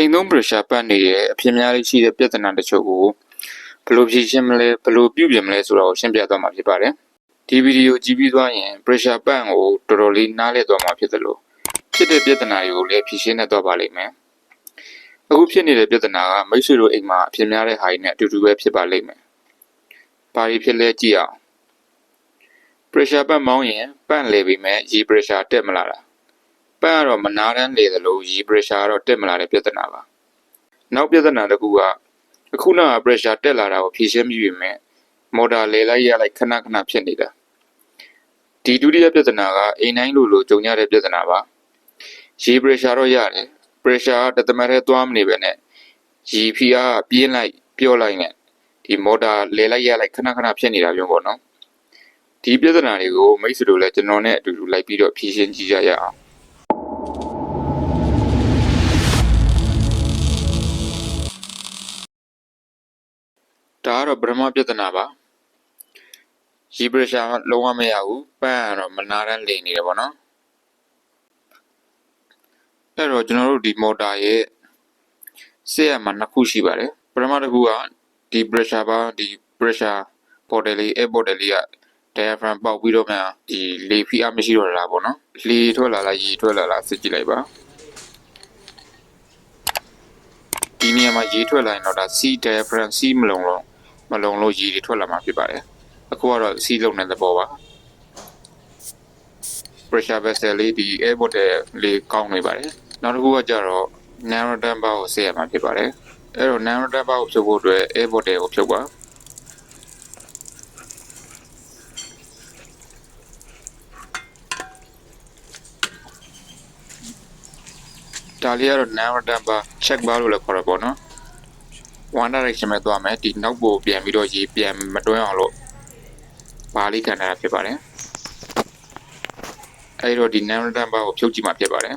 အိမ်သုံး pressure ပတ်နေရဲ့အဖြစ်များလေးရှိတဲ့ပြဿနာတချို့ကိုဘယ်လိုဖြေရှင်းမလဲဘယ်လိုပြုပြင်မလဲဆိုတာကိုရှင်းပြသွားမှာဖြစ်ပါတယ်ဒီဗီဒီယိုကြည့်ပြီးသွားရင် pressure ပတ်ကိုတော်တော်လေးနားလည်သွားမှာဖြစ်သလိုဖြစ်တဲ့ပြဿနာတွေကိုလည်းဖြေရှင်းတတ်သွားပါလိမ့်မယ်အခုဖြစ်နေတဲ့ပြဿနာကမိတ်ဆွေတို့အိမ်မှာအဖြစ်များတဲ့ဟာတွေနဲ့အတူတူပဲဖြစ်ပါလိမ့်မယ်ဘာတွေဖြစ်လဲကြည့်အောင် pressure ပတ်မောင်းရင်ပတ်လေပြီမဲ့ရေ pressure တက်မလာတာ ပတ်ကတော့မနာတမ်းလေသလိုရေ pressure ကတော့တက်မလာတဲ့ပြဿနာပါနောက်ပြဿနာတစ်ခုကအခုနက pressure တက်လာတာကိုဖြေရှင်းပြီးပြီမဲ့မော်တာလေလိုက်ရလိုက်ခဏခဏဖြစ်နေတာဒီဒုတိယပြဿနာကအိမ်တိုင်းလိုလိုကြုံရတဲ့ပြဿနာပါရေ pressure တော့ရတယ် pressure ကတသမတ်ထဲသွားမနေပဲနဲ့ရေဖီအားကပြင်းလိုက်ပြော့လိုက်နဲ့ဒီမော်တာလေလိုက်ရလိုက်ခဏခဏဖြစ်နေတာမျိုးပေါ့နော်ဒီပြဿနာတွေကိုမိတ်ဆွေတို့လည်းကျွန်တော်နဲ့အတူတူလိုက်ပြီးတော့ဖြေရှင်းကြည့်ကြရအောင် ဒါကတော့ပထမပြဿနာပါရီပရက်ရှာလုံးဝမရဘူးပန်းကတော့မနာတမ်းလိန်နေတယ်ပေါ့နော်အဲ့တော့ကျွန်တော်တို့ဒီမော်တာရဲ့ဆက်ရမှာနှစ်ခုရှိပါတယ်ပထမတစ်ခုကဒီ pressure ပါဒီ pressure bottle လေး air bottle လေးက diaphragm ပေါက်ပြီးတော့မှဒီလေဖိအားမရှိတော့တာပေါ့နော်လေထွက်လာလားရေထွက်လာလားစစ်ကြည့်လိုက်ပါဒီနေရာမှာရေထွက်လာရင်တော့ဒါ C diaphragm C မလုံလို့ မလုံလို့ရေတွေထွက်လာမှာဖြစ်ပါတယ်အခုကတော့ C လုံတဲ့သဘောပါ pressure vessel လေးဒီ air bottle လေးကောင်းနေပါတယ်နောက်တစ်ခုကကြတော့ narrow damper ကိုဆက်ရမှာဖြစ်ပါတယ်အဲ့တော့ narrow damper ကိုဖြုတ်ဖို့အတွက် air bottle ကိုဖြုတ်ပါဒါလေးကတော့ narrow damper check bar လို့လည်းခေါ်ရပါတော့ one direction ပဲသွားမယ်ဒီနောက်ပိုပြန်ပြီးတော့ရေပြန်မတွန်းအောင်လို့ဘာလေးခံထားတာဖြစ်ပါတယ်အဲဒီတော့ဒီ narrow damper ကိုဖြုတ်ကြည့်မှဖြစ်ပါတယ်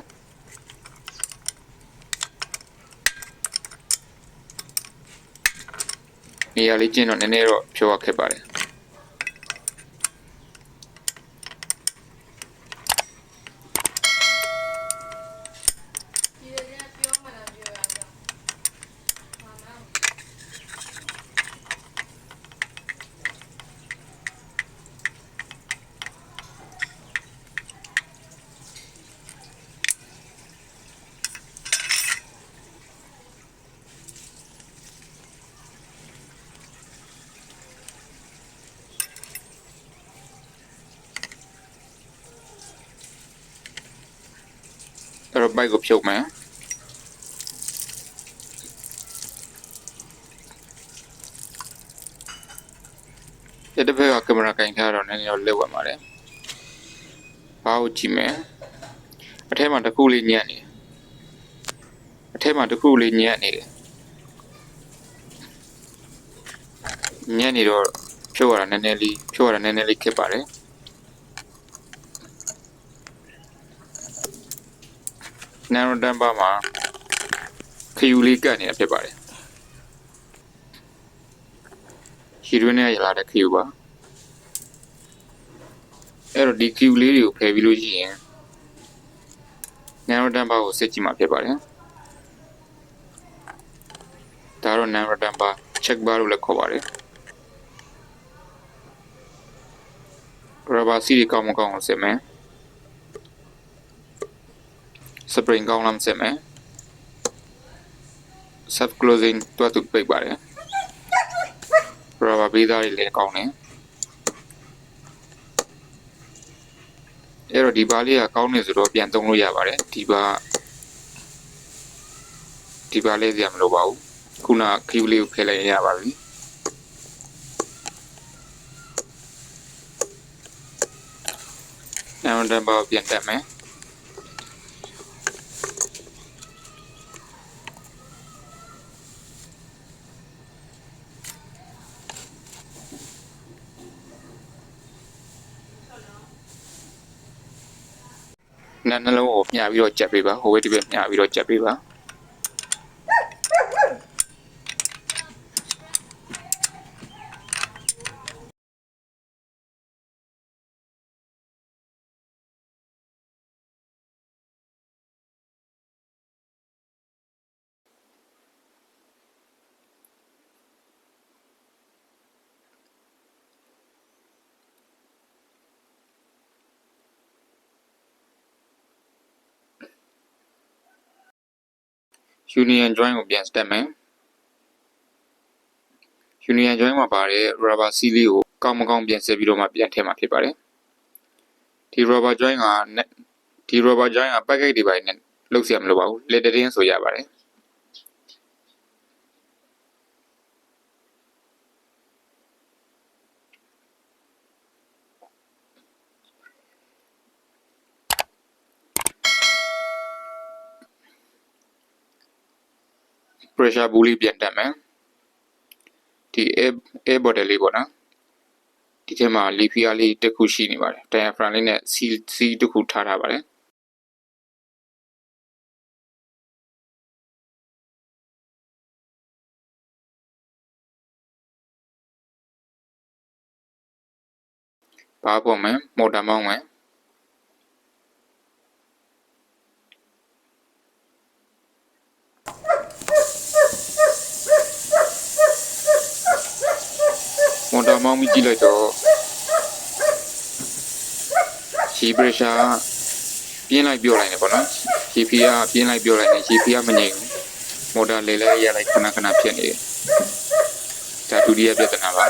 နေရာလေးကျင်းတော့နည်းနည်းတော့ဖြုတ်ရခက်ပါတယ် ဒီလိုကျပြောမှလားပြောရအောင်။ဟာနာ အဲ့တော့ bike ကိုဖြုတ်မယ်ဒီတစ်ဖက်ကကင်မရာကင်ထားတော့နည်းနည်းတော့လက်ဝက်ပါတယ်ဘာကိုကြည့်မယ်အထက်မှာတစ်ခုလေးညံ့နေတယ်အထက်မှာတစ်ခုလေးညံ့နေတယ်ညံ့နေတော့ဖြုတ်ရတာနည်းနည်းလေးဖြုတ်ရတာနည်းနည်းလေးခက်ပါတယ် narrow damper မှာခယူလေးကတ်နေတာဖြစ်ပါတယ်ရှီရွင်းနဲ့ရလာတဲ့ခယူပါအဲ့တော့ဒီခယူလေးတွေကိုဖယ်ပြီးလို့ရှိရင် narrow damper ကိုစစ်ကြည့်မှာဖြစ်ပါတယ်ဒါတော့ narrow damper check bar လို့လည်းခေါ်ပါတယ် rubber စီးတွေကောင်းမကောင်းကိုစစ်မယ် spring ကောင်းလားမစစ်မယ် self closing တွတ်တူပိတ်ပါတယ် rubber ပေးသားတွေလည်းကောင်းတယ်အဲ့တော့ဒီဘားလေးကကောင်းနေဆိုတော့ပြန်သုံးလို့ရပါတယ်ဒီဘားဒီဘားလေးစရာမလိုပါဘူးခုနခီးလေးကိုဖယ်လိုက်ရင်ရပါပြီနောက်တော့ဘာပြန်တက်မယ် နန်းနှလုံးကိုမျှပြီးတော့ကြက်ပေးပါဟိုဘက်ဒီဘက်မျှပြီးတော့ကြက်ပေးပါ union join ကိုပြန်တက်မယ် union join မှာပါတဲ့ rubber seal လေးကိုကောင်းမကောင်းပြန်ဆက်ပြီးတော့မှပြန်ထည့်မှာဖြစ်ပါတယ်ဒီ rubber join က net ဒီ rubber join က package တွေပိုင်းနဲ့လုပ်เสียမလို့ပါဘူးလက်တင်းဆိုရပါတယ် pressure ဘူးလေးပြန်တက်မယ်ဒီ air air bottle လေးပေါ့နော်ဒီထဲမှာ lipia လေးတစ်ခုရှိနေပါတယ် diaphragm လေးနဲ့ seal seal တစ်ခုထားထားပါတယ်ဘာပေါ့မယ်မော်တာမောင်းမယ် မော်တာမောင်းပြီးကြည့်လိုက်တော့ရှီပရက်ရှာပြင်းလိုက်ပြောလိုက်နေပေါ့နော်ရှီဖီကပြင်းလိုက်ပြောလိုက်နေရှီဖီကမငြိမ်ဘူးမော်တာလေလဲရလိုက်ခဏခဏဖြစ်နေတယ်ဒါဒုတိယပြဿနာပါ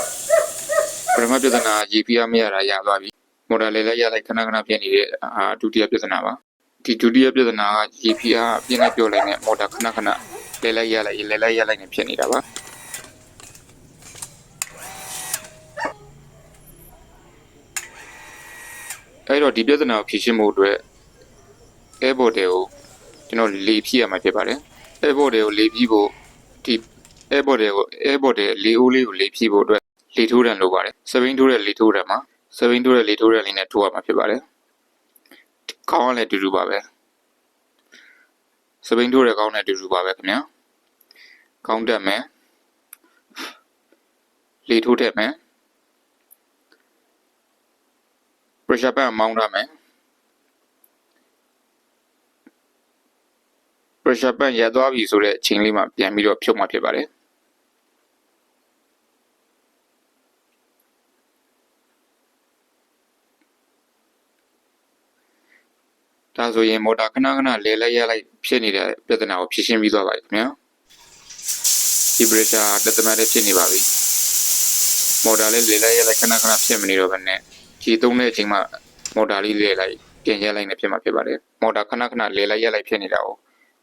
ပထမပြဿနာရှီဖီကမရတာရသွားပြီမော်တာလေလဲရလိုက်ခဏခဏဖြစ်နေတဲ့အာဒုတိယပြဿနာပါဒီဒုတိယပြဿနာကရှီဖီကပြင်းလိုက်ပြောလိုက်နေမော်တာခဏခဏလေလဲရလိုက်လေလဲရလိုက်နေဖြစ်နေတာပါ အဲ့တော့ဒီပြဿနာကိုဖြေရှင်းဖို့အတွက် airport တွေကိုကျွန်တော်လေဖြည့်ရမှာဖြစ်ပါတယ် airport တွေကိုလေဖြည့်ဖို့ဒီ airport တွေကို airport တွေလေအိုးလေးကိုလေဖြည့်ဖို့အတွက်လေထိုးတံလိုပါတယ်စပိန်ထိုးတဲ့လေထိုးတံမှာစပိန်ထိုးတဲ့လေထိုးတံလေးနဲ့ထိုးရမှာဖြစ်ပါတယ်ခေါင်းကလည်းအတူတူပါပဲစပိန်ထိုးတဲ့ခေါင်းနဲ့အတူတူပါပဲခင်ဗျာခေါင်းတက်မယ်လေထိုးထည့်မယ် pressure pan မောင်းထားမယ် pressure pan ရပ်သွားပြီဆိုတဲ့အချိန်လေးမှာပြန်ပြီးတော့ဖြုတ်မှဖြစ်ပါတယ်ဒါဆိုရင်မော်တာခဏခဏလဲလဲရလိုက်ဖြစ်နေတဲ့ပြဿနာကိုဖြေရှင်းပြီးသွားပါပြီခင်ဗျာဒီ pressure တက်သမတ်ဖြစ်နေပါပြီမော်တာလေးလဲလဲရလိုက်ခဏခဏဖြစ်မနေတော့ဘဲနဲ့ ခြေသုံးတဲ့အချိန်မှာမော်တာလေးလဲလိုက်ပြင်ရက်လိုက်နေဖြစ်မှာဖြစ်ပါတယ်မော်တာခဏခဏလဲလိုက်ရက်လိုက်ဖြစ်နေတာကို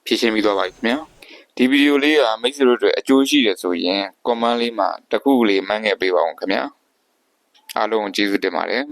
ဖြည့်ရှင်းပြီးသွားပါပြီခင်ဗျာဒီဗီဒီယိုလေးကမိတ်ဆွေတို့အတွက်အကျိုးရှိတယ်ဆိုရင် comment လေးမှာတစ်ခုလေးမှန်းခဲ့ပေးပါအောင်ခင်ဗျာအားလုံးကျေးဇူးတင်ပါတယ်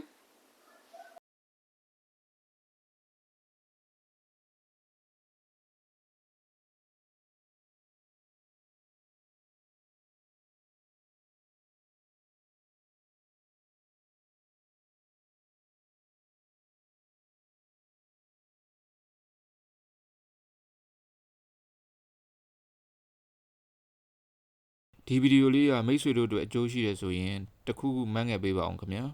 ဒီဗီဒီယိုလေးကမိတ်ဆွေတို့အတွက်အကျိုးရှိတယ်ဆိုရင်တစ်ခုခုမှန်းငယ်ပေးပါအောင်ခင်ဗျာ